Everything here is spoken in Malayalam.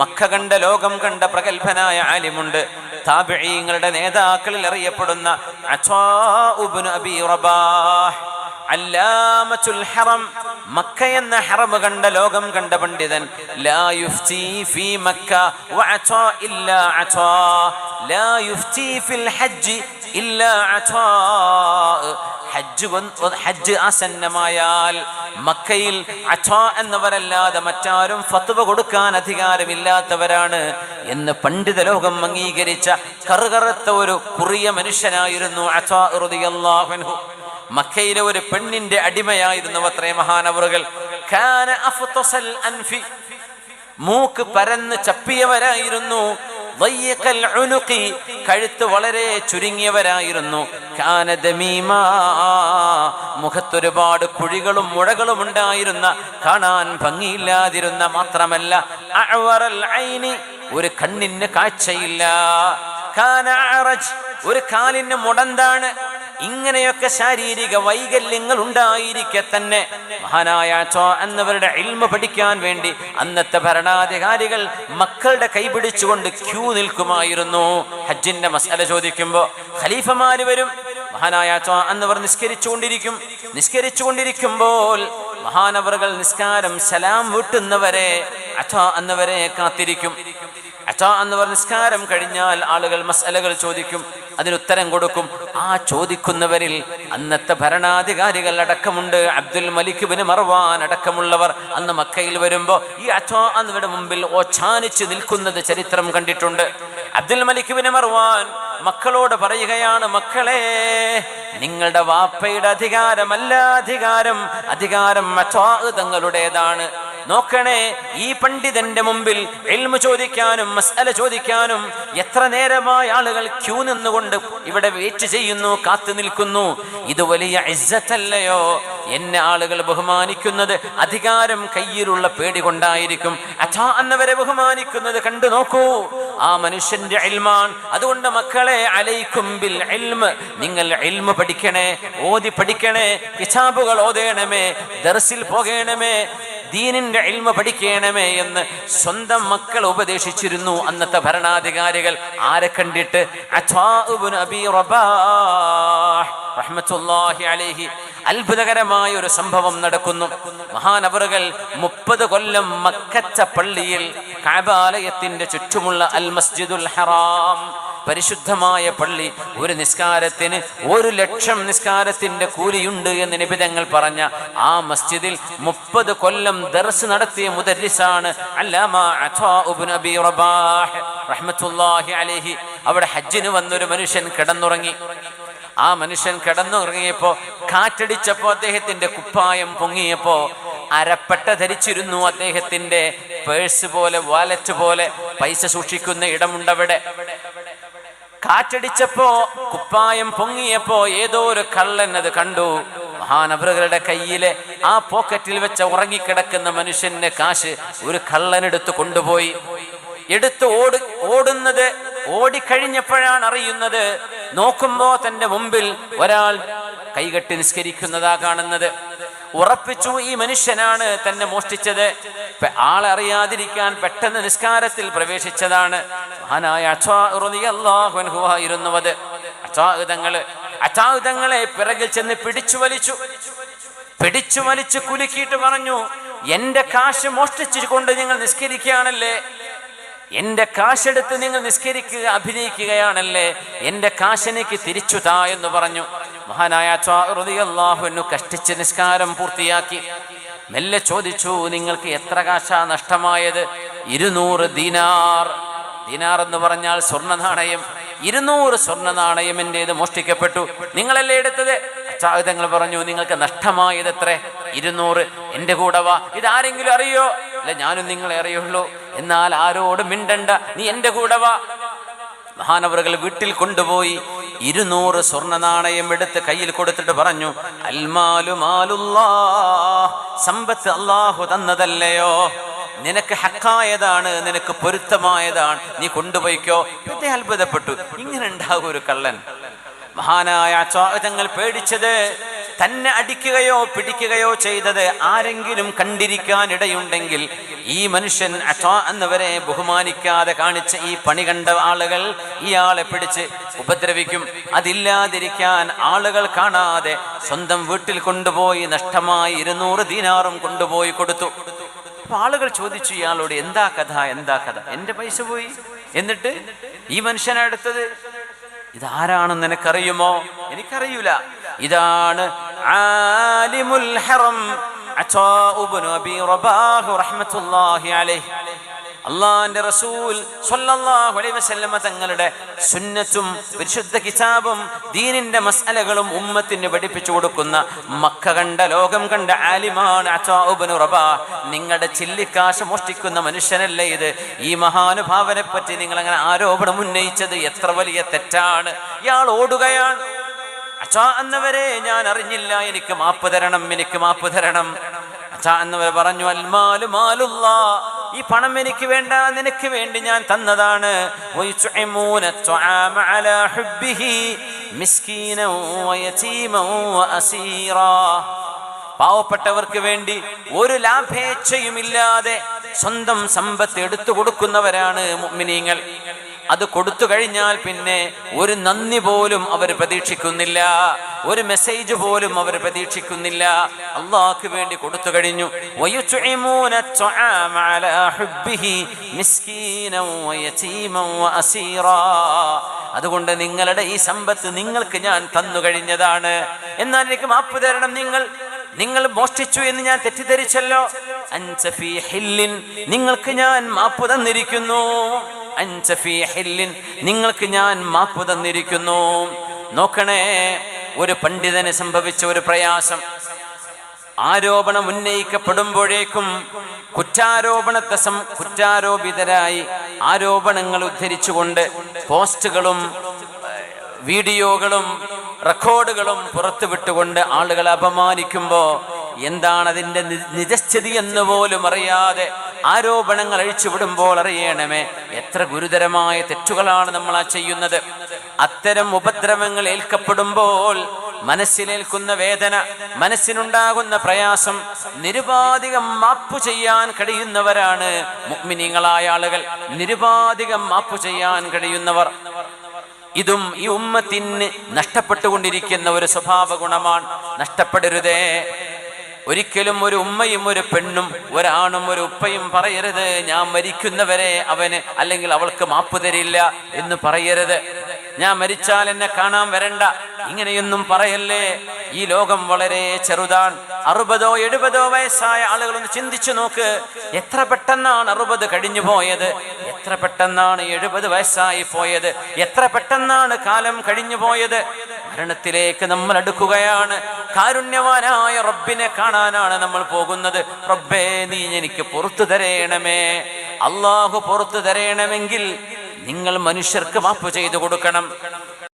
മക്ക കണ്ട ലോകം കണ്ട പ്രഗത്ഭനായ ആലിമുണ്ട്. താബിഈങ്ങളുടെ നേതാക്കളിൽ അറിയപ്പെടുന്ന ഹറം. മക്ക എന്ന ഹറം കണ്ട ലോകം കണ്ട പണ്ഡിതൻ ലാ ഫീ മക്ക ഇല്ലാ അതാ ലാ ഫിൽ ഹജ്ജ് ഇല്ലാ അതാ ഹജ്ജ് ആസന്നമായാൽ മക്കയിൽ അച്ഛാ എന്നവരല്ലാതെ മറ്റാരും ഫത്വ കൊടുക്കാൻ അധികാരമില്ലാത്തവരാണ് എന്ന് പണ്ഡിത ലോകം അംഗീകരിച്ച കറുകറുത്ത ഒരു കുറിയ മനുഷ്യനായിരുന്നു അച്ഛാഹു മക്കയിലെ ഒരു പെണ്ണിന്റെ അടിമയായിരുന്നു അത്രേ മഹാനവറുകൾ. മൂക്ക് പരന്ന് ചപ്പിയവരായിരുന്നു. കഴുത്ത് വളരെ ചുരുങ്ങിയവരായിരുന്നു. മുഖത്തൊരുപാട് കുഴികളും മുഴകളും ഉണ്ടായിരുന്ന കാണാൻ ഭംഗിയില്ലാതിരുന്ന മാത്രമല്ല ഒരു കണ്ണിന് കാഴ്ചയില്ല. ഒരു കാലിന് മുടന്താണ്. ഇങ്ങനെയൊക്കെ ശാരീരിക വൈകല്യങ്ങൾ ഉണ്ടായിരിക്കെ തന്നെ. മഹാനായ ചോ എന്നവരുടെ ഇൽമ പഠിക്കാൻ വേണ്ടി അന്നത്തെ ഭരണാധികാരികൾ മക്കളുടെ കൈപിടിച്ചുകൊണ്ട് ക്യൂ നിൽക്കുമായിരുന്നു. ഹജ്ജിന്റെ മസാല ചോദിക്കുമ്പോ ഖലീഫമാര് വരും. മഹാനായ ചോ എന്നവർ നിസ്കരിച്ചുകൊണ്ടിരിക്കും. നിസ്കരിച്ചുകൊണ്ടിരിക്കുമ്പോൾ മഹാനവറുകൾ നിസ്കാരം സലാം വീട്ടുന്നവരെ അച്ഛ എന്നവരെ കാത്തിരിക്കും. അച്ഛ എന്നവർ നിസ്കാരം കഴിഞ്ഞാൽ ആളുകൾ മസലകൾ ചോദിക്കും. അതിനുത്തരം കൊടുക്കും. ആ ചോദിക്കുന്നവരിൽ അന്നത്തെ ഭരണാധികാരികൾ അടക്കമുണ്ട്. അബ്ദുൽ മലിക് ബിൻ മർവാൻ അടക്കമുള്ളവർ അന്ന് മക്കയിൽ വരുമ്പോൾ ഈ അച്ഛ എന്നിവരുടെ മുമ്പിൽ ഓച്ചാനിച്ച് നിൽക്കുന്നത് ചരിത്രം കണ്ടിട്ടുണ്ട്. അബ്ദുൽ മലിക് ബിൻ മർവാൻ മക്കളോട് പറയുകയാണ് മക്കളെ നിങ്ങളുടെ വാപ്പയുടെ അധികാരമല്ല അധികാരം അധികാരം അച്ഛാ തങ്ങളുടേതാണ് നോക്കണേ ഈ പണ്ഡിതന്റെ മുമ്പിൽ എൽമ ചോദിക്കാനും മസ്അല ചോദിക്കാനും എത്ര നേരമായി ആളുകൾ ക്യൂ നിന്നുകൊണ്ട് ഇവിടെ വെയിറ്റ് ചെയ്യുന്നു കാത്തു നിൽക്കുന്നു. ഇത് വലിയ ഇസ്സത്തല്ലയോ? എന്നെ ആളുകൾ ബഹുമാനിക്കുന്നത് അധികാരം കയ്യിലുള്ള പേടി കൊണ്ടായിരിക്കും. അച്ഛാ എന്നവരെ ബഹുമാനിക്കുന്നത് കണ്ടു നോക്കൂ. ആ മനുഷ്യന്റെ ഇൽമാൻ അതുകൊണ്ട് മക്കളെ അലൈക്കും ബിൽ ഇൽമ് നിങ്ങൾ എൽമ് പഠിക്കണേ ഓതി പഠിക്കണേ കിതാബുകൾ ഓതേണമേ ദർസിൽ പോകേണമേ ദീനിന്റെ ഇൽമ പഠിക്കണമേ എന്ന് സ്വന്തം മക്കൾ ഉപദേശിച്ചിരുന്നു അന്നത്തെ ഭരണാധികാരികൾ. ആരെ കണ്ടിട്ട്? അത്ഭുതകരമായ ഒരു സംഭവം നടക്കുന്നു. മഹാനവറുകൾ മുപ്പത് കൊല്ലം മക്കച്ച പള്ളിയിൽ കാബാലയത്തിന്റെ ചുറ്റുമുള്ള അൽ മസ്ജിദുൽ ഹറാം പരിശുദ്ധമായ പള്ളി ഒരു നിസ്കാരത്തിന് ഒരു ലക്ഷം നിസ്കാരത്തിന്റെ കൂലിയുണ്ട് എന്ന് നിബിതങ്ങൾ പറഞ്ഞ ആ മസ്ജിദിൽ മുപ്പത് കൊല്ലം ദർസ് നടത്തിയ മുദരിസാണ് അവിടെ ഹജ്ജിന് വന്നൊരു മനുഷ്യൻ കിടന്നുറങ്ങി. ആ മനുഷ്യൻ കിടന്നുറങ്ങിയപ്പോ കാറ്റടിച്ചപ്പോ അദ്ദേഹത്തിന്റെ കുപ്പായം പൊങ്ങിയപ്പോ അരപ്പട്ട ധരിച്ചിരുന്നു അദ്ദേഹത്തിന്റെ പേഴ്സ് പോലെ വാലറ്റ് പോലെ പൈസ സൂക്ഷിക്കുന്ന ഇടമുണ്ടവിടെ. കാറ്റടിച്ചപ്പോ കുപ്പായം പൊങ്ങിയപ്പോ ഏതോ ഒരു കള്ളൻ അത് കണ്ടു. മഹാനവറുകളുടെ കയ്യിലെ ആ പോക്കറ്റിൽ വെച്ച ഉറങ്ങിക്കിടക്കുന്ന മനുഷ്യന്റെ കാശ് ഒരു കള്ളനെടുത്ത് കൊണ്ടുപോയി. എടുത്ത് ഓട് ഓടുന്നത് ഓടിക്കഴിഞ്ഞപ്പോഴാണ് അറിയുന്നത് നോക്കുമ്പോ തന്റെ മുമ്പിൽ ഒരാൾ കൈകെട്ടി നിസ്കരിക്കുന്നതാ കാണുന്നത്. ഉറപ്പിച്ചു ഈ മനുഷ്യനാണ് തന്നെ മോഷ്ടിച്ചത്. ആളറിയാതിരിക്കാൻ പെട്ടെന്ന് നിസ്കാരത്തിൽ പ്രവേശിച്ചതാണ്. മഹാനായ അച്ഛാഹുവായിരുന്നുവത് അച്ഛാഹുതങ്ങൾ അച്ഛാഹുതങ്ങളെ പിറകിൽ ചെന്ന് പിടിച്ചു വലിച്ചു. പിടിച്ചു വലിച്ചു കുലുക്കിയിട്ട് പറഞ്ഞു എന്റെ കാശ് മോഷ്ടിച്ചുകൊണ്ട് നിങ്ങൾ നിസ്കരിക്കുകയാണല്ലേ? എന്റെ കാശെടുത്ത് നിങ്ങൾ നിസ്കരിക്കുക അഭിനയിക്കുകയാണല്ലേ? എന്റെ കാശിനേക്ക് തിരിച്ചു താ എന്ന് പറഞ്ഞു. മഹാനായ അള്ളാഹുനു കഷ്ടിച്ച് നിസ്കാരം പൂർത്തിയാക്കി. മെല്ലെ ചോദിച്ചു നിങ്ങൾക്ക് എത്ര കാശാ നഷ്ടമായത്? ഇരുന്നൂറ് ദീനാർ. ദീനാർ എന്ന് പറഞ്ഞാൽ സ്വർണ നാണയം ഇരുന്നൂറ് സ്വർണ നാണയം എന്റേത് മോഷ്ടിക്കപ്പെട്ടു. നിങ്ങളല്ലേ എടുത്തത്? അച്ചാഹിതങ്ങൾ പറഞ്ഞു നിങ്ങൾക്ക് നഷ്ടമായത് എത്ര ഇരുന്നൂറ്. എന്റെ കൂടെ വാ ഇതാരെങ്കിലും അറിയോ? അല്ല ഞാനും നിങ്ങളെ അറിയുള്ളൂ. എന്നാൽ ആരോടും മിണ്ടണ്ട? നീ എന്റെ കൂടെ വാ മഹാനവറുകൾ വീട്ടിൽ കൊണ്ടുപോയി ഇരുന്നൂറ് സ്വർണ നാണയം എടുത്ത് കയ്യിൽ കൊടുത്തിട്ട് പറഞ്ഞു അൽമാലു മാലുല്ലാ സമ്പത്ത് അള്ളാഹു തന്നതല്ലയോ? നിനക്ക് ഹക്കായതാണ് നിനക്ക് പൊരുത്തമായതാണ് നീ കൊണ്ടുപോയിക്കോ. ഇതേ അത്ഭുതപ്പെട്ടു. ഇങ്ങനെ ഉണ്ടാകും ഒരു കള്ളൻ. മഹാനായ സ്വാഗതങ്ങൾ പേടിച്ചത് തന്നെ അടിക്കുകയോ പിടിക്കുകയോ ചെയ്തത് ആരെങ്കിലും കണ്ടിരിക്കാൻ ഇടയുണ്ടെങ്കിൽ ഈ മനുഷ്യൻ അച്ഛാ എന്നവരെ ബഹുമാനിക്കാതെ കാണിച്ച ഈ പണി കണ്ട ആളുകൾ ഇയാളെ പിടിച്ച് ഉപദ്രവിക്കും. അതില്ലാതിരിക്കാൻ ആളുകൾ കാണാതെ സ്വന്തം വീട്ടിൽ കൊണ്ടുപോയി നഷ്ടമായി ഇരുന്നൂറ് ദീനാറും കൊണ്ടുപോയി കൊടുത്തു. അപ്പൊ ആളുകൾ ചോദിച്ചു ഇയാളോട് എന്താ കഥ? എന്താ കഥ? എന്റെ പൈസ പോയി. എന്നിട്ട് ഈ മനുഷ്യനെ അടുത്തത് ഇതാരാണെന്ന് നിനക്കറിയുമോ? എനിക്കറിയൂല. ഇതാണ് ആലിമുൽ ഹറം അബീ റബാഹ് റഹ്മത്തുള്ളാഹി അലൈഹി. അള്ളാന്റെ റസൂൽ വസല്ലമ തങ്ങളുടെ സുന്നത്തും പരിശുദ്ധ കിതാബും ദീനിന്റെ മസലകളും ഉമ്മത്തിന് പഠിപ്പിച്ചു കൊടുക്കുന്ന മക്ക കണ്ട ലോകം കണ്ട ആലിമാണ് നിങ്ങളുടെ ചില്ലിക്കാശ് മോഷ്ടിക്കുന്ന മനുഷ്യനല്ലേ ഇത്? ഈ മഹാനുഭാവനെ പറ്റി നിങ്ങൾ അങ്ങനെ ആരോപണം ഉന്നയിച്ചത് എത്ര വലിയ തെറ്റാണ്? ഇയാൾ ഓടുകയാണ്. അച്ഛാ എന്നവരെ ഞാൻ അറിഞ്ഞില്ല എനിക്ക് മാപ്പ് തരണം എനിക്ക് മാപ്പ് തരണം. അച്ഛാ എന്നവർ പറഞ്ഞു അൽമാലു മാലുള്ള ഈ പണം എനിക്ക് വേണ്ട നിനക്ക് വേണ്ടി ഞാൻ തന്നതാണ്. പാവപ്പെട്ടവർക്ക് വേണ്ടി ഒരു ലാഭേച്ഛയുമില്ലാതെ സ്വന്തം സമ്പത്ത് എടുത്തു കൊടുക്കുന്നവരാണ് മുഗ്മിനീങ്ങൾ അത് കൊടുത്തു കഴിഞ്ഞാൽ പിന്നെ ഒരു നന്ദി പോലും അവർ പ്രതീക്ഷിക്കുന്നില്ല. ഒരു മെസ്സേജ് പോലും അവർ പ്രതീക്ഷിക്കുന്നില്ല. അള്ളാഹ്ക്ക് വേണ്ടി കൊടുത്തു കഴിഞ്ഞു. അതുകൊണ്ട് നിങ്ങളുടെ ഈ സമ്പത്ത് നിങ്ങൾക്ക് ഞാൻ തന്നു കഴിഞ്ഞതാണ്. എന്നാൽ എനിക്ക് മാപ്പ് തരണം നിങ്ങൾ. നിങ്ങൾ മോഷ്ടിച്ചു എന്ന് ഞാൻ തെറ്റിദ്ധരിച്ചല്ലോ. നിങ്ങൾക്ക് ഞാൻ മാപ്പ് തന്നിരിക്കുന്നു. നിങ്ങൾക്ക് ഞാൻ മാപ്പ് തന്നിരിക്കുന്നു. നോക്കണേ ഒരു പണ്ഡിതന് സംഭവിച്ച ഒരു പ്രയാസം. ആരോപണം ഉന്നയിക്കപ്പെടുമ്പോഴേക്കും കുറ്റാരോപണത്തെ സം കുറ്റാരോപിതരായി ആരോപണങ്ങൾ ഉദ്ധരിച്ചുകൊണ്ട് പോസ്റ്റുകളും വീഡിയോകളും റെക്കോർഡുകളും പുറത്തുവിട്ടുകൊണ്ട് ആളുകളെ അപമാനിക്കുമ്പോൾ എന്താണ് അതിന്റെ നി- നിജസ്ഥിതി എന്ന് പോലും അറിയാതെ ആരോപണങ്ങൾ അഴിച്ചുവിടുമ്പോൾ അറിയണമേ എത്ര ഗുരുതരമായ തെറ്റുകളാണ് നമ്മൾ ആ ചെയ്യുന്നത്. അത്തരം ഉപദ്രവങ്ങൾ ഏൽക്കപ്പെടുമ്പോൾ മനസ്സിലേൽക്കുന്ന വേദന മനസ്സിനുണ്ടാകുന്ന പ്രയാസം നിരുപാധികം മാപ്പു ചെയ്യാൻ കഴിയുന്നവരാണ് മുഗ്മിനിങ്ങളായ ആളുകൾ. നിരുപാധികം മാപ്പു ചെയ്യാൻ കഴിയുന്നവർ. ഇതും ഈ ഉമ്മത്തിന് നഷ്ടപ്പെട്ടുകൊണ്ടിരിക്കുന്ന ഒരു സ്വഭാവ ഗുണമാണ് നഷ്ടപ്പെടരുതേ. ഒരിക്കലും ഒരു ഉമ്മയും ഒരു പെണ്ണും ഒരാണും ഒരു ഉപ്പയും പറയരുത്. ഞാൻ മരിക്കുന്നവരെ അവന് അല്ലെങ്കിൽ അവൾക്ക് മാപ്പ് തരില്ല എന്ന് പറയരുത്. ഞാൻ മരിച്ചാൽ എന്നെ കാണാൻ വരണ്ട. ഇങ്ങനെയൊന്നും പറയല്ലേ? ഈ ലോകം വളരെ ചെറുതാണ്. അറുപതോ എഴുപതോ വയസ്സായ ആളുകളൊന്ന് ചിന്തിച്ചു നോക്ക്. എത്ര പെട്ടെന്നാണ് അറുപത് കഴിഞ്ഞു പോയത്? എത്ര പെട്ടെന്നാണ് എഴുപത് വയസ്സായി പോയത്? എത്ര പെട്ടെന്നാണ് കാലം കഴിഞ്ഞു പോയത്? മരണത്തിലേക്ക് നമ്മൾ അടുക്കുകയാണ്. കാരുണ്യവാനായ റബ്ബിനെ കാണാനാണ് നമ്മൾ പോകുന്നത്. റബ്ബേ നീ എനിക്ക് പുറത്തു തരേണമേ. അള്ളാഹു പുറത്തു തരേണമെങ്കിൽ നിങ്ങൾ മനുഷ്യർക്ക് മാപ്പ് ചെയ്തു കൊടുക്കണം.